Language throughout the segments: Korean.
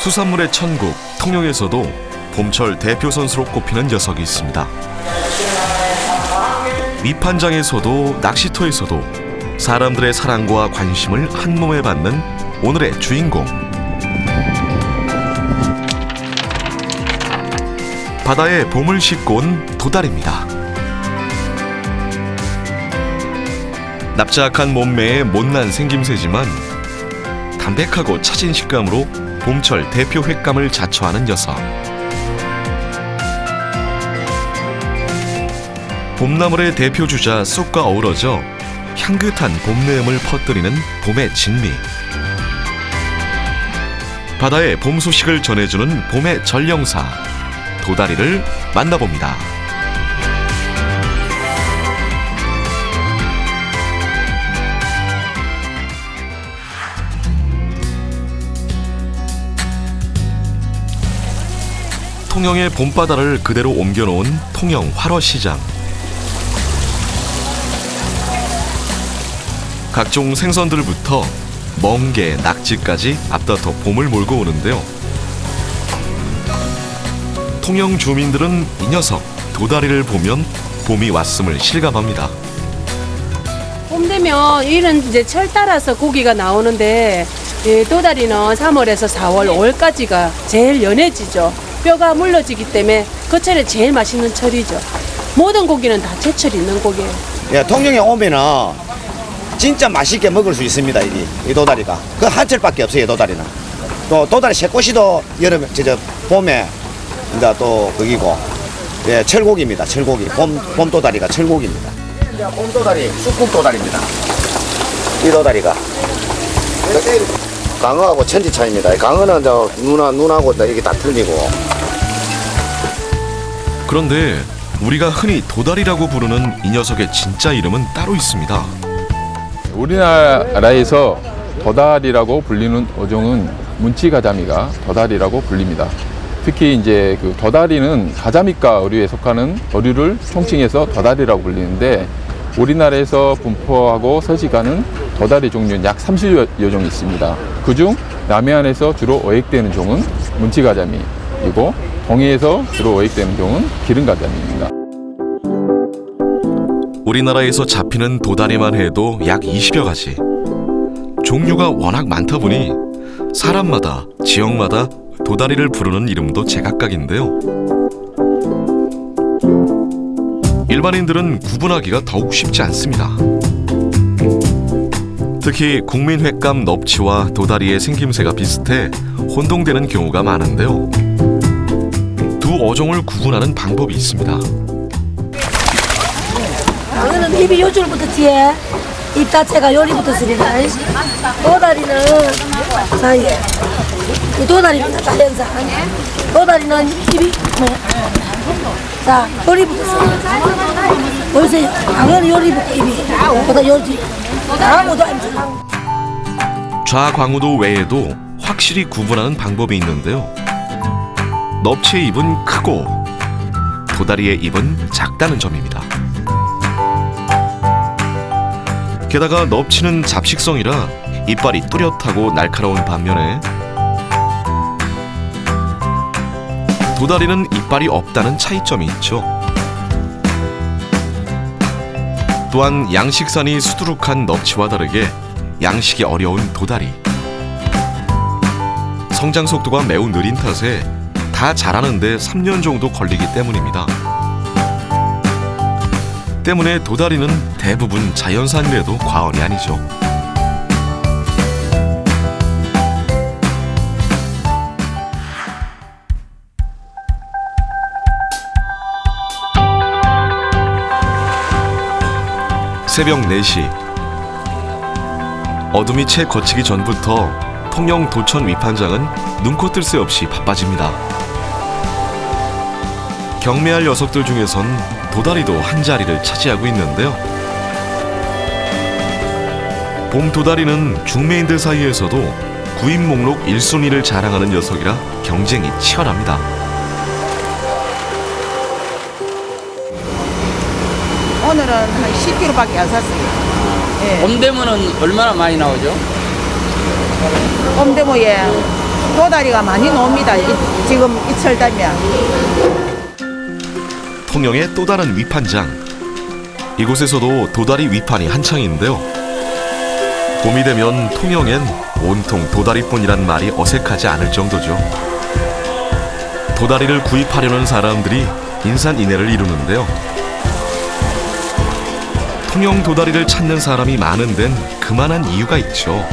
수산물의 천국 통영에서도 봄철 대표 선수로 꼽히는 녀석이 있습니다. 밑판장에서도 낚시터에서도 사람들의 사랑과 관심을 한 몸에 받는 오늘의 주인공. 바다에 봄을 싣고 온 도다리입니다. 납작한 몸매에 못난 생김새지만 담백하고 차진 식감으로 봄철 대표 횟감을 자처하는 녀석. 봄나물의 대표 주자 쑥과 어우러져 향긋한 봄 내음을 퍼뜨리는 봄의 진미. 바다의 봄 소식을 전해주는 봄의 전령사 도다리를 만나봅니다. 통영의 봄바다를 그대로 옮겨놓은 통영 활어시장. 각종 생선들부터 멍게, 낙지까지 앞다퉈 봄을 몰고 오는데요. 통영 주민들은 이 녀석 도다리를 보면 봄이 왔음을 실감합니다. 봄 되면 이런 이제 철 따라서 고기가 나오는데 이 도다리는 3월에서 4월, 5월까지가 제일 연해지죠. 뼈가 물러지기 때문에 그 철에 제일 맛있는 철이죠. 모든 고기는 다 제철 있는 고기예요. 예, 통영에 오면은 진짜 맛있게 먹을 수 있습니다, 이, 이 도다리가. 그 한철밖에 없어요, 이 도다리는. 또 도다리 새꼬시도 여름, 저, 저, 봄에 이제 또 거기고, 예, 철고기입니다, 철고기. 봄, 봄 도다리가 철고기입니다. 봄 도다리, 쑥국 도다리입니다. 이 도다리가. 강어하고 천지 차이입니다. 강어는 저 눈하, 눈하고 이게 다 틀리고. 그런데 우리가 흔히 도다리라고 부르는 이 녀석의 진짜 이름은 따로 있습니다. 우리나라에서 도다리라고 불리는 어종은 문치가자미가 도다리라고 불립니다. 특히 이제 그 도다리는 가자미과 어류에 속하는 어류를 총칭해서 도다리라고 불리는데 우리나라에서 분포하고 서식하는 도다리 종류는 약 30여 종 있습니다. 그중 남해안에서 주로 어획되는 종은 문치가자미이고 동해에서 주로 어획되는 종은 기름가자미입니다. 우리나라에서 잡히는 도다리만 해도 약 20여 가지. 종류가 워낙 많다 보니 사람마다 지역마다 도다리를 부르는 이름도 제각각인데요. 일반인들은 구분하기가 더욱 쉽지 않습니다. 특히 국민 횟감 넙치와 도다리의 생김새가 비슷해 혼동되는 경우가 많은데요. 두 어종을 구분하는 방법이 있습니다. 강어는 입이 요줄부터 뒤에 입 자체가 요리부터 쓰리다 도다리는 사이에 이 도다리입니다 자연산 도다리는 입이 뭐야 자 요리부터 쓰리 보세요 강어는 요리부터 입이 보다 요지 강어도 암튼 좌광우도 외에도 확실히 구분하는 방법이 있는데요. 넙치의 입은 크고 도다리의 입은 작다는 점입니다. 게다가 넙치는 잡식성이라 이빨이 뚜렷하고 날카로운 반면에 도다리는 이빨이 없다는 차이점이 있죠. 또한 양식산이 수두룩한 넙치와 다르게 양식이 어려운 도다리. 성장 속도가 매우 느린 탓에 다 자라는데 3년 정도 걸리기 때문입니다. 때문에 도다리는 대부분 자연산이라도 과언이 아니죠. 새벽 4시 어둠이 채 거치기 전부터 통영 도천 위판장은 눈코 뜰 새 없이 바빠집니다. 경매할 녀석들 중에선 도다리도 한 자리를 차지하고 있는데요. 봄 도다리는 중매인들 사이에서도 구입 목록 1순위를 자랑하는 녀석이라 경쟁이 치열합니다. 오늘은 한 10kg밖에 안 샀어요. 예. 봄 되면은 얼마나 많이 나오죠? 봄되모에 도다리가 많이 나옵니다. 이- 지금 이철 되면. 통영의 또 다른 위판장. 이곳에서도 도다리 위판이 한창인데요. 봄이 되면 통영엔 온통 도다리뿐이란 말이 어색하지 않을 정도죠. 도다리를 구입하려는 사람들이 인산인해를 이루는데요. 통영 도다리를 찾는 사람이 많은 데는 그만한 이유가 있죠.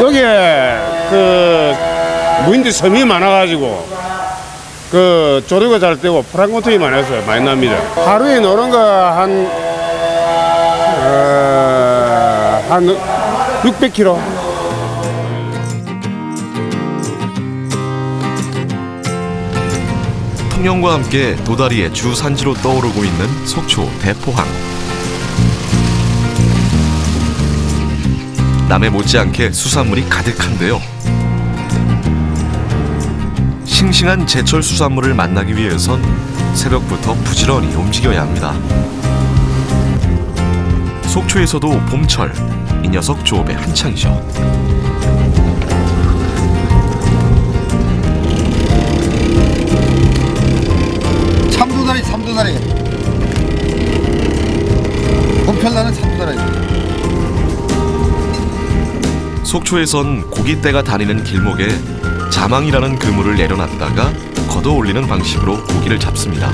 여기에 그 무인들 섬이 많아가지고 그 조류가 잘 되고 프랑코톤이 많아서 많이 납니다. 하루에 노는 거한 어, 한 600kg. 통영과 함께 도다리의 주 산지로 떠오르고 있는 속초 대포항. 남해 못지않게 수산물이 가득한데요. 싱싱한 제철 수산물을 만나기 위해선 새벽부터 부지런히 움직여야 합니다. 속초에서도 봄철 이 녀석 조업의 한창이죠. 참도다리 봄철나는 참도다리 속초에선 고깃대가 다니는 길목에 자망이라는 그물을 내려놨다가 걷어 올리는 방식으로 고기를 잡습니다.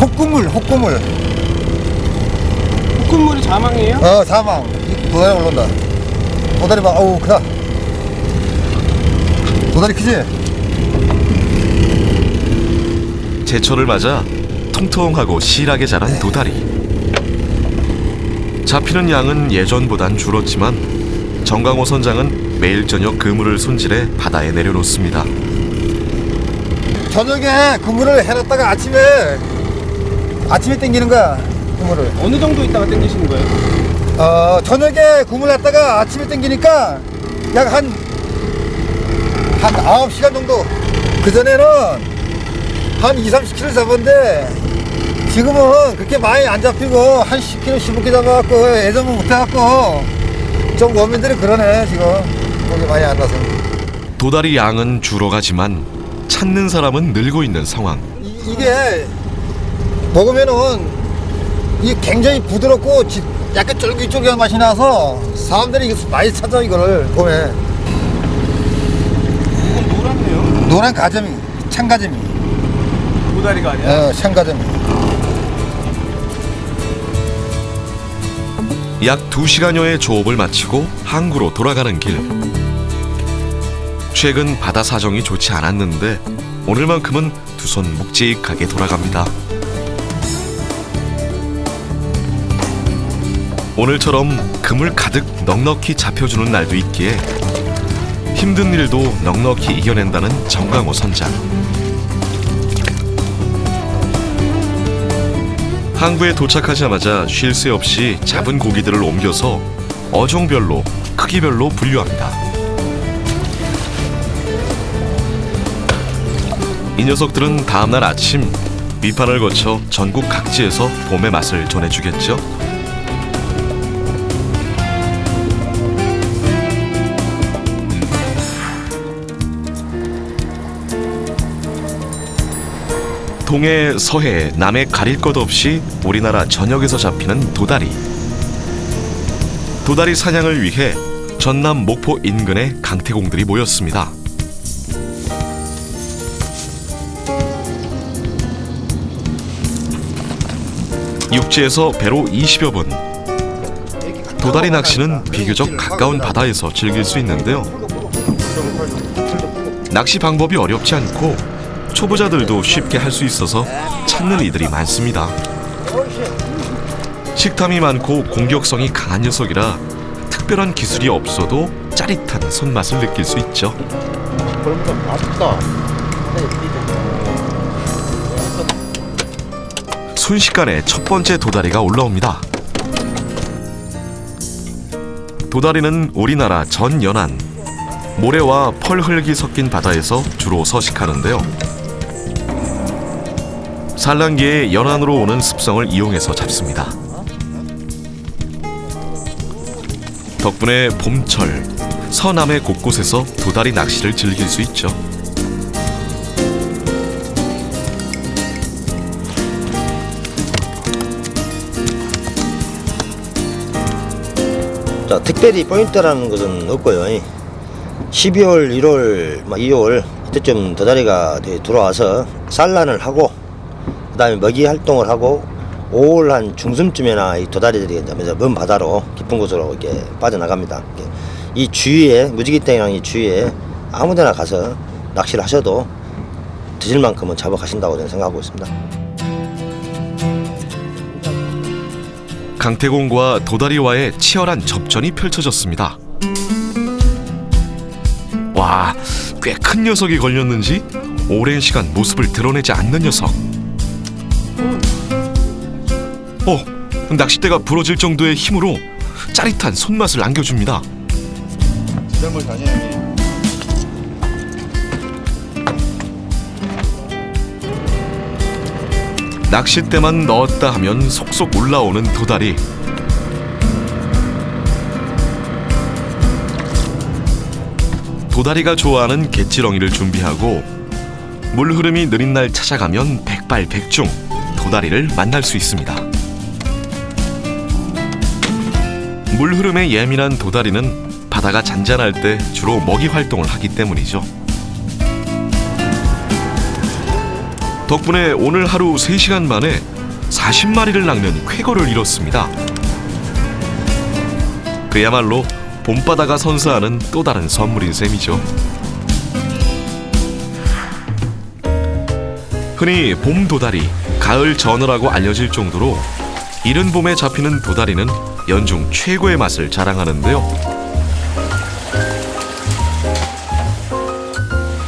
혹구물 혹구물. 국물이 자망이에요? 어 사망. 이 도다리 올라온다. 도다리 봐. 어우 크다. 도다리 크지? 제철을 맞아 통통하고 실하게 자란 도다리. 잡히는 양은 예전보단 줄었지만 정강호 선장은 매일 저녁 그물을 손질해 바다에 내려놓습니다. 저녁에 그물을 해놨다가 아침에 아침에 땡기는 거야 그물을 어느 정도 있다가 땡기시는 거예요? 어 저녁에 그물 놨다가 아침에 땡기니까 약 한한 9시간 정도 그 전에는 한 2, 30kg 잡았는데 지금은 그렇게 많이 안 잡히고 한 10kg, 15kg 잡아갖고 예전은 못해갖고 좀 원민들이 그러네 지금. 고기 많이 안 나서. 도다리 양은 줄어가지만 찾는 사람은 늘고 있는 상황. 이, 게 먹으면은 이 굉장히 부드럽고 지- 약간 쫄깃쫄깃한 맛이 나서 사람들이 이거 많이 찾아 이거를 봄에. 이건 노랗네요 노란 가재미 참가재미 도다리가 아니야? 어 참가재미 약 2시간여의 조업을 마치고 항구로 돌아가는 길. 최근 바다 사정이 좋지 않았는데 오늘만큼은 두 손 묵직하게 돌아갑니다. 오늘처럼 그물 가득 넉넉히 잡혀주는 날도 있기에 힘든 일도 넉넉히 이겨낸다는 정강호 선장. 항구에 도착하자마자 쉴 새 없이 잡은 고기들을 옮겨서 어종별로 크기별로 분류합니다. 이 녀석들은 다음날 아침 위판을 거쳐 전국 각지에서 봄의 맛을 전해주겠죠. 동해, 서해, 남해 가릴 것 없이 우리나라 전역에서 잡히는 도다리. 도다리 사냥을 위해 전남 목포 인근에 강태공들이 모였습니다. 육지에서 배로 20여 분. 도다리 낚시는 비교적 가까운 바다에서 즐길 수 있는데요. 낚시 방법이 어렵지 않고 초보자들도 쉽게 할 수 있어서 찾는 이들이 많습니다. 식탐이 많고 공격성이 강한 녀석이라 특별한 기술이 없어도 짜릿한 손맛을 느낄 수 있죠. 순식간에 첫 번째 도다리가 올라옵니다. 도다리는 우리나라 전 연안 모래와 펄 흙이 섞인 바다에서 주로 서식하는데요. 산란기의 연안으로 오는 습성을 이용해서 잡습니다. 덕분에 봄철 서남의 곳곳에서 도다리 낚시를 즐길 수 있죠. 자, 특별히 포인트라는 것은 없고요. 12월, 1월, 2월 이때쯤 도다리가 들어와서 산란을 하고 그다음에 먹이 활동을 하고 5월 한 중순쯤에나 이 도다리들이 이제 먼 바다로 깊은 곳으로 이렇게 빠져나갑니다. 이 주위에 무지개땡이랑 이 주위에 아무데나 가서 낚시를 하셔도 드실 만큼은 잡아 가신다고 저는 생각하고 있습니다. 강태공과 도다리와의 치열한 접전이 펼쳐졌습니다. 와, 꽤 큰 녀석이 걸렸는지 오랜 시간 모습을 드러내지 않는 녀석. 낚싯대가 부러질 정도의 힘으로 짜릿한 손맛을 안겨줍니다. 낚싯대만 넣었다 하면 속속 올라오는 도다리. 도다리가 좋아하는 갯지렁이를 준비하고 물 흐름이 느린 날 찾아가면 백발백중 도다리를 만날 수 있습니다. 물 흐름에 예민한 도다리는 바다가 잔잔할 때 주로 먹이 활동을 하기 때문이죠. 덕분에 오늘 하루 3시간 만에 40마리를 낚는 쾌거를 이뤘습니다. 그야말로 봄바다가 선사하는 또 다른 선물인 셈이죠. 흔히 봄 도다리, 가을 전어라고 알려질 정도로 이른 봄에 잡히는 도다리는 연중 최고의 맛을 자랑하는데요.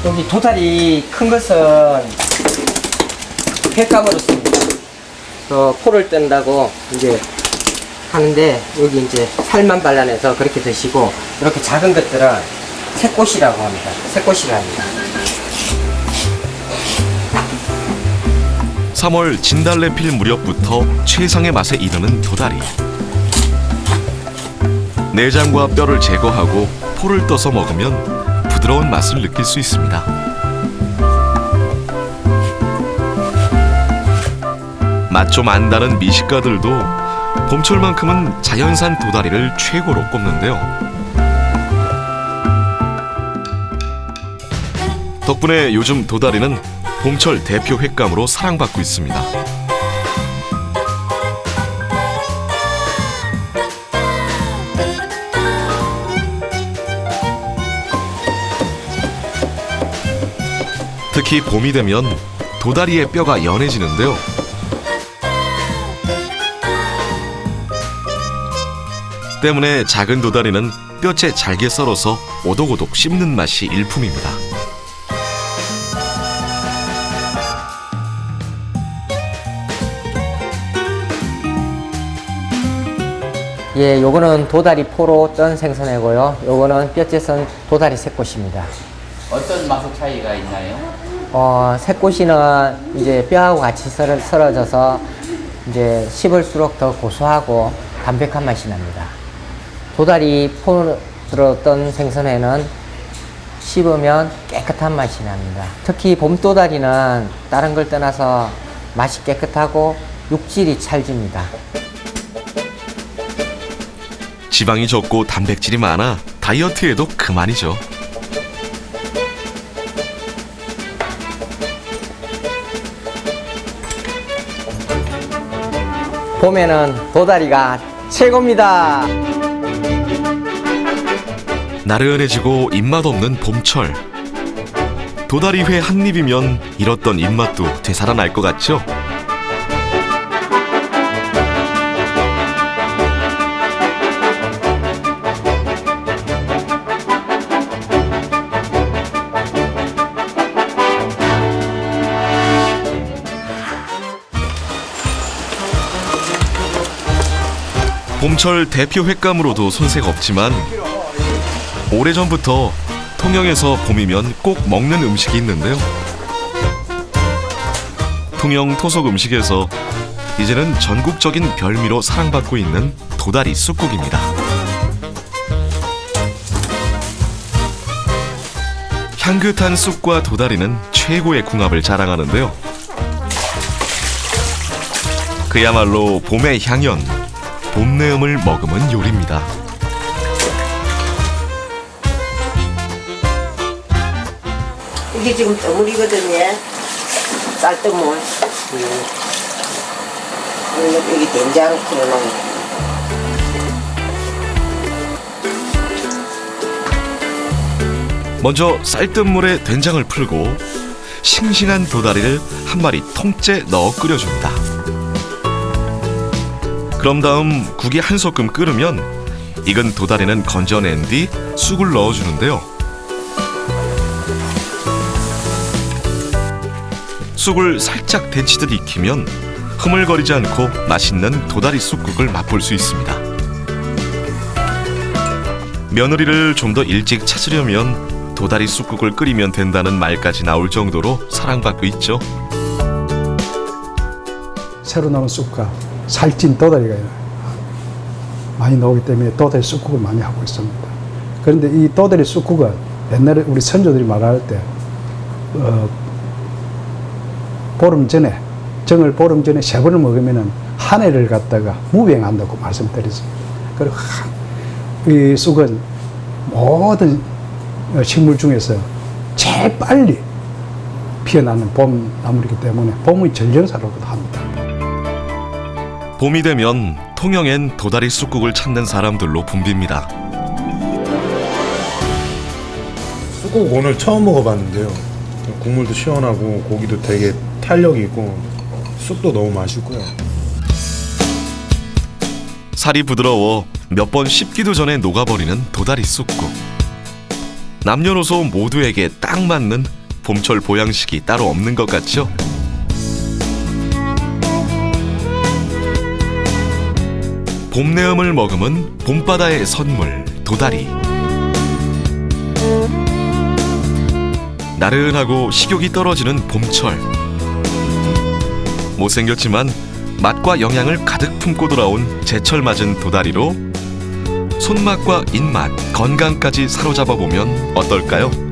여기 도다리 큰 것은 횟감으로 씁니다. 어, 포를 뜬다고 이제 하는데 여기 이제 살만 발라내서 그렇게 드시고 이렇게 작은 것들은 새꽃이라고 합니다. 새꽃이라 합니다. 3월 진달래 필 무렵부터 최상의 맛에 이르는 도다리. 내장과 뼈를 제거하고 포를 떠서 먹으면 부드러운 맛을 느낄 수 있습니다. 맛 좀 안다는 미식가들도 봄철만큼은 자연산 도다리를 최고로 꼽는데요. 덕분에 요즘 도다리는 봄철 대표 횟감으로 사랑받고 있습니다. 특히 봄이 되면 도다리의 뼈가 연해지는데요. 때문에 작은 도다리는 뼈째 잘게 썰어서 오독오독 씹는 맛이 일품입니다. 예, 요거는 도다리 포로 뜬 생선이고요. 요거는 뼈째 썬 도다리 새꽃입니다. 어떤 맛의 차이가 있나요? 어, 새꽃이는 이제 뼈하고 같이 썰어, 썰어져서 이제 씹을수록 더 고소하고 담백한 맛이 납니다. 도다리 포로 들었던 생선에는 씹으면 깨끗한 맛이 납니다. 특히 봄도다리는 다른 걸 떠나서 맛이 깨끗하고 육질이 찰집니다. 지방이 적고 단백질이 많아 다이어트에도 그만이죠. 봄에는 도다리가 최고입니다. 나른해지고 입맛 없는 봄철. 도다리회 한 입이면 잃었던 입맛도 되살아날 것 같죠? 봄철 대표 횟감으로도 손색 없지만 오래전부터 통영에서 봄이면 꼭 먹는 음식이 있는데요. 통영 토속 음식에서 이제는 전국적인 별미로 사랑받고 있는 도다리 쑥국입니다. 향긋한 쑥과 도다리는 최고의 궁합을 자랑하는데요. 그야말로 봄의 향연, 봄내음을 머금은 요리입니다. 이게 지금 떠물이거든요. 쌀뜨물. 여기, 여기 된장 풀어놓은 먼저 쌀뜨물에 된장을 풀고 싱싱한 도다리를 한 마리 통째 넣어 끓여줍니다. 그럼 다음 국이 한 소끔 끓으면 익은 도다리는 건져낸 뒤 쑥을 넣어주는데요. 쑥을 살짝 데치듯 익히면 흐물거리지 않고 맛있는 도다리 쑥국을 맛볼 수 있습니다. 며느리를 좀 더 일찍 찾으려면 도다리 쑥국을 끓이면 된다는 말까지 나올 정도로 사랑받고 있죠. 새로 나온 쑥과 살찐 도다리가 많이 나오기 때문에 도다리 쑥국을 많이 하고 있습니다. 그런데 이 도다리 쑥국은 옛날에 우리 선조들이 말할 때 어, 보름 전에 정을 보름 전에 세 번을 먹으면은 한 해를 갖다가 무병한다고 말씀드렸습니다. 그리고 하- 이 쑥은 모든 식물 중에서 제일 빨리 피어나는 봄 나물이기 때문에 봄의 전령사라고도 합니다. 봄이 되면 통영엔 도다리 쑥국을 찾는 사람들로 붐빕니다. 쑥국 오늘 처음 먹어봤는데요. 국물도 시원하고 고기도 되게 탄력이 있고 쑥도 너무 맛있고요. 살이 부드러워 몇 번 씹기도 전에 녹아버리는 도다리 쑥국. 남녀노소 모두에게 딱 맞는 봄철 보양식이 따로 없는 것 같죠? 봄내음을 머금은 봄바다의 선물 도다리. 나른하고 식욕이 떨어지는 봄철. 못생겼지만 맛과 영양을 가득 품고 돌아온 제철 맞은 도다리로 손맛과 입맛, 건강까지 사로잡아 보면 어떨까요?